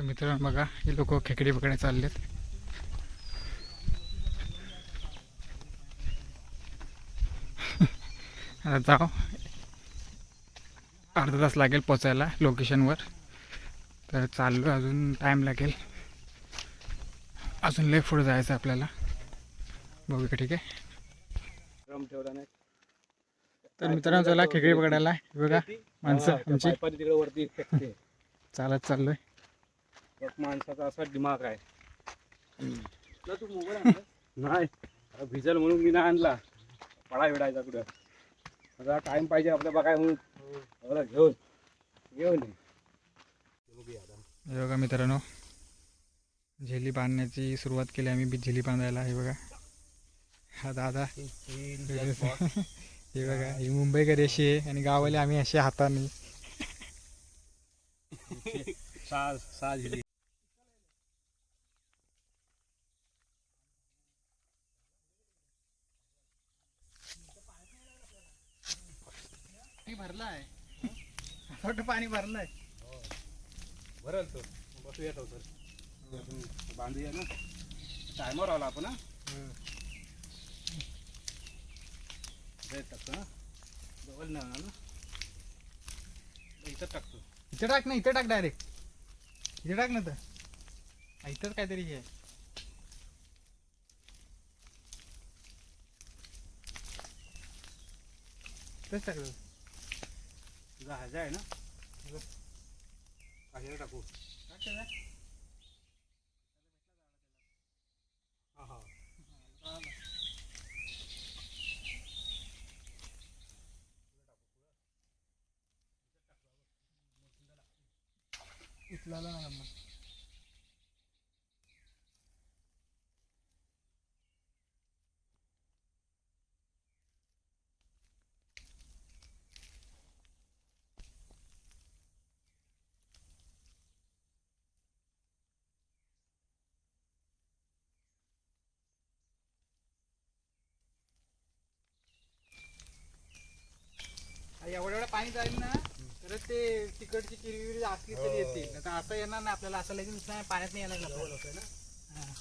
तर मित्रांनो बघा हे लोक खेकडी पकडायला चाललेत. आता जाऊ. अर्धा तास लागेल पोचायला लोकेशनवर. तर चाललो अजून टाईम लागेल. अजून लय पुढे जायचं आपल्याला. बघू का ठीक आहे? ड्रम ठेवला नाही तर मित्रांनो चला खेकडी पकडायला. बघा माणसं आमची. तिकडे वरती. चालत चाललोय. एक माणसाचा असा दिमाग आहे. तू मोबाईल नाही अरे भिजल म्हणून मी नाही आणला. पडा विडायचा कुठं? आता टाइम पाहिजे आपल्या बघाय म्हणून. घेऊन. घेऊन ये. बघूया आता. हे बघा मित्रांनो झेली बांधण्याची सुरुवात केली आम्ही बी झेली बांधायला. हे बघा. हा दादा. हे बघा ही मुंबईकर अशी आहे आणि गावाले आम्ही असे हाताने सहा सहा झिली भरलाय छोट पाणी भरलंय. भरल तो. बसू येतो सर. बांधूया ना. टायमर आला आपण हा. टाकतो ना जवळ नाही ना. इथं टाकतो. इथे टाक ना इथे टाक डायरेक्ट इथे टाक ना तर. हा, इथंच काहीतरी हे आहे. इथंच टाकलं तुझा हाजा आहे ना. कशाला टाकू. हा हा. उचलायला नाही पाणी जाईल ना तरच ते तिकडची किरविरी असली तरी येतील आता असं येणार नाही आपल्याला असं लगेच नाही पाण्यात नाही येणार आपल्याला. हा.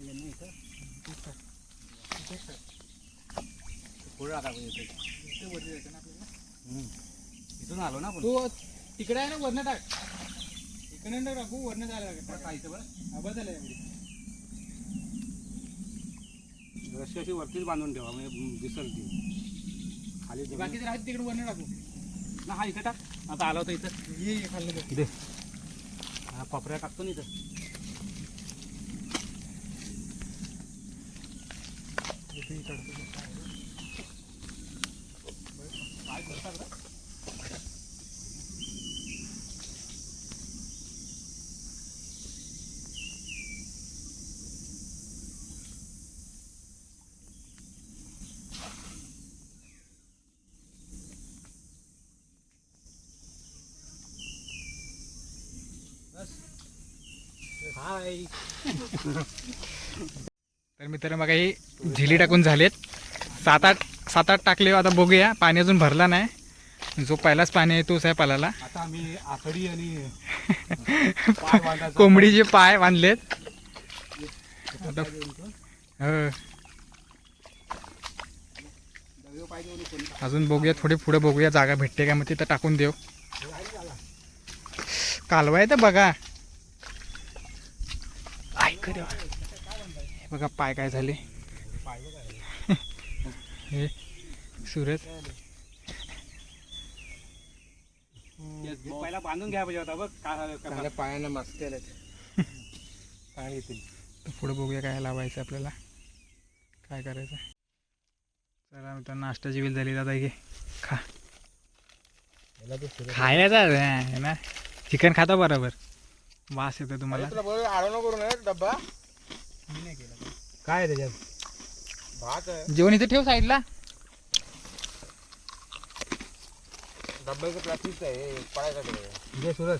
इथेच टाक. पुढे टाका ना इथून आलो ना तू तिकडे आहे ना वरनं टाक. इकडे नाही टाकू. वरनं जायला लागेल. बरं? हा, बस झालं. रशी अशी वरतीच बांधून ठेवा म्हणजे दिसल ती. खाली जमीन- बाकीचे राहते तिकडे वरनं टाकू. ना हा इथं टाक. आता आला होता इथं. ये ये खाल्लं तर. इथे हा पपऱ्या टाकतो ना इथं. काय करतात? रे? हाय तर मित्रांनो बघा ही झिली टाकून झालेत. सात आठ सात आठ टाकले आता बघूया. पाणी अजून भरला नाही. जो पहिलाच पाणी आहे तोच आहे पालाला. आता आम्ही आखडी आणि कोंबडीचे पाय बांधलेत. आता हो. अजून बघूया थोडी पुढे बघूया. जागा भेटते का मग तिथं टाकून देऊ. कालवा आहे तर बघा. देवा. हे बघा पाय काय झाले? पाय बघा हे सूरज. हे पहिला बांधून घ्या पाहिजे होता बघ काय झालं का- पायानं मस्त काय येतील तर पुढे बघूया काय लावायचं आपल्याला. काय करायचं? चला मित्रांनो नाश्त्याची वेळ झाली. दादा घे खा. खायला आहे ना. चिकन खाता बरोबर. वास येतो तुम्हाला. तुला बरोबर आडवणं करू नये डब्बा. मी नाही केला काही. काय आहे त्याच्यात? भात आहे. जेवण इथे ठेव साईडला. डब्याचं प्लास्टिक आहे पडायचं जय सुरज.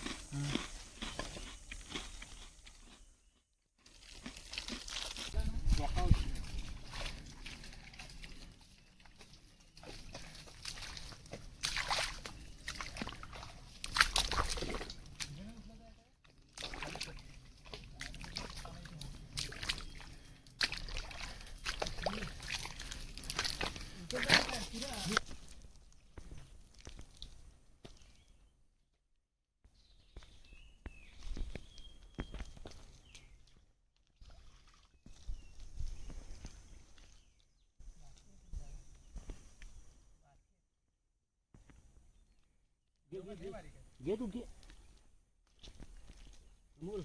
लय बारीक आहे. घे तू घे अमोल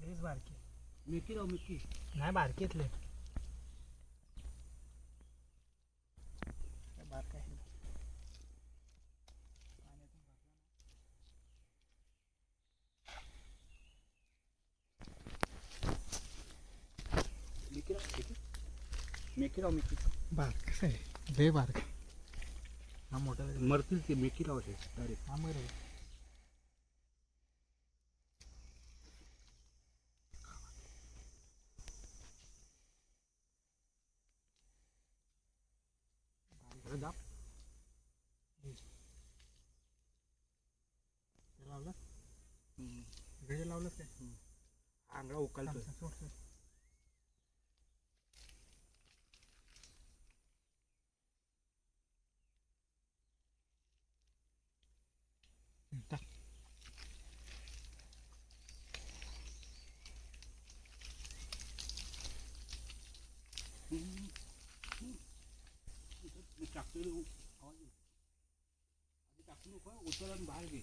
लयच बारकी मिकी राव मिकी नाही बारकीतले बारक आहे पाण्यातून भरला ना. मिकी राव मिकी मिकी राव मिकी बारकच आहे लय बारक हा मोठा. मरतील ते मिकी राव ते डायरेक्ट हा दाब. लावलं? लावलंच काय? आंगळा उकलतोय. थांब, सोड, सोड. हम्म, आधी टाकू नको बाहेर घे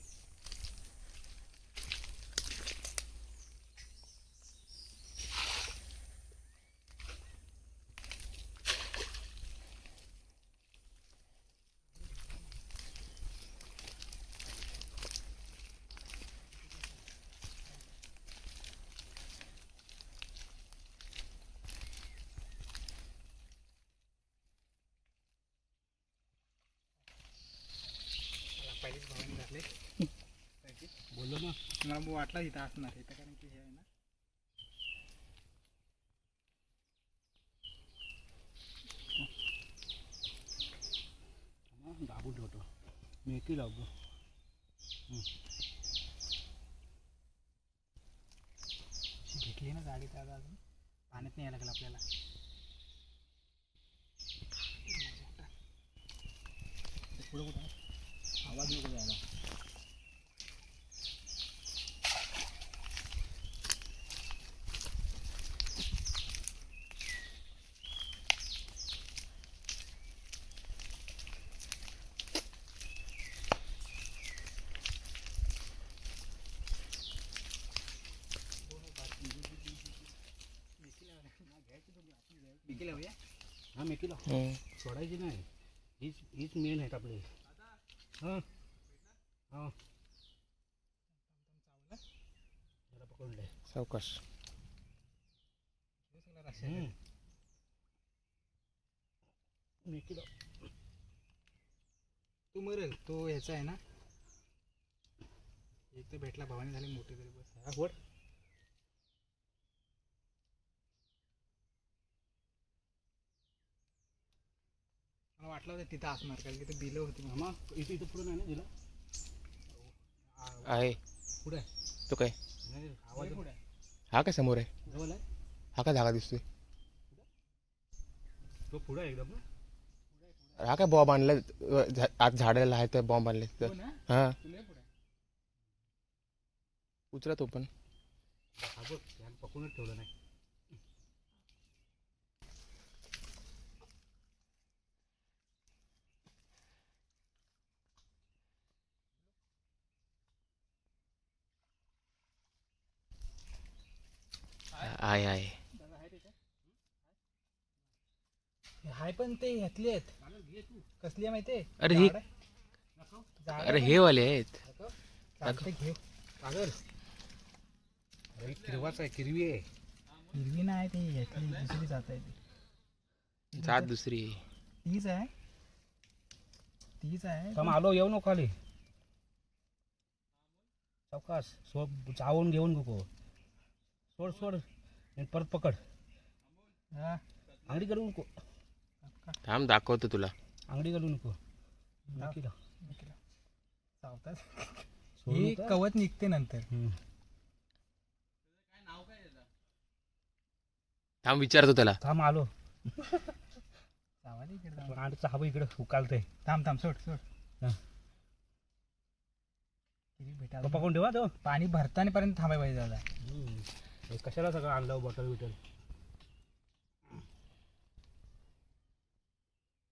मला पहिलीच भावनी झाले बोललो ना मला वाटला इथं असणार इथं कारण की हे आहे ना. दाबून ठेवतो. मेथी लावतो. अशी भेटली ना गाडी तर आता अजून पाण्यात नाही यायला लागलं आपल्याला. पुढे कुठं आवाज नको जायला. विकी लावूया हा मेथी लाव सोडायची नाही. हीच हीच मेन आहेत आपले. हां. हां. जरा पकडले सावकाश. लाव तू मरेल तो ह्याचा आहे ना? एक तर भेटला भवानी झाली मोठी तरी बस. हा वर वाटलं होतं तिथं असणार कारण की ते बिलं होती. मामा इथे इथं पुढं नाही ना दिला आहे. पुढे तो काय? नाही आवाज लय पुढं आहे. हा काय समोर आहे? जवळ आहे? हा काय धागा दिसतोय? तो पुढे आहे एकदम ना? हा काय बॉम्ब आणलाय? झा- आत झाडाला आहे तर बॉम्ब आणले तर. हो ना? हा. तू लय पुढं आहे. उचला तो पण. हा बघ पकडूनच ठेवलं नाही. आहे आहे हाय पण ते ह्यातले आहेत. कसली आहे माहिती आहे? अरे ही- अरे हे वाले आहेत. किरवाच आहे किरवी आहे. हिरवी नाही ती ह्यातली दुसरी जात आहे ती. जात दुसरी तीच आहे. तीच आहे. आलो येऊ नको खाली. सावकाश सोड चावून घेऊन नको. सोड सोड. परत पकड. हा. अंगडी घालू नको. थांब दाखवतो तुला. अंगडी घालू नको. चावतात. ही. कवच निघते नंतर. थांब विचारतो त्याला. थांब आलो. चावायला इकडे उकालतंय. थांब थांब सोड सोड. हा. किती भेटा पकडून ठेवा तो. पाणी भरताना पर्यंत थांबाय पाहिजे दादा. कशाला सगळं आणलं बॉटल बिटल